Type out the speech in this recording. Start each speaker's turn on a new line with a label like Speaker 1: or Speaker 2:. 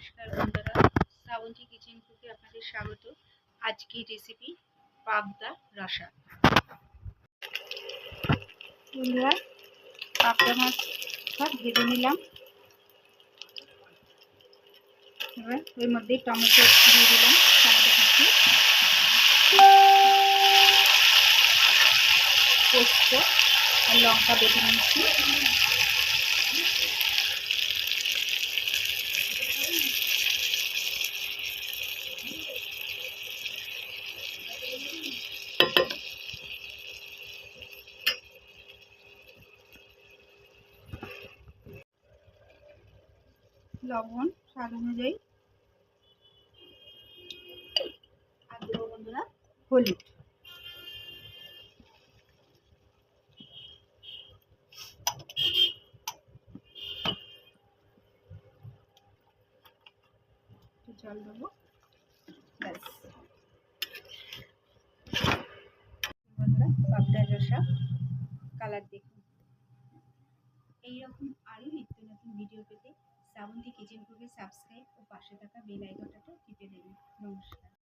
Speaker 1: নমস্কার বন্ধুরা। শ্রাবন্তী কিচেন কুকে আপনাদের স্বাগত। আজকের রেসিপি পাবদা রসা। বন্ধুরা, পাবদা মাছটা ভেজে নিলাম। এবার মধ্যে টমেটো দিয়ে দিলাম, টমেটো পোস্ত আর লঙ্কা বেটে নিচ্ছি লবণ, স্বাদ অনুযায়ী। আর দেবো বন্ধুরা, হলুদ। জল দেবো। রসা, কালার দেখুন। এইরকম আরও নিত্য নতুন ভিডিও পেতে শ্রাবন্তী কিচেন গ্রুপে সাবস্ক্রাইব ও পাশে থাকা বেল আইকনটাতে টিপে দেবেন। নমস্কার।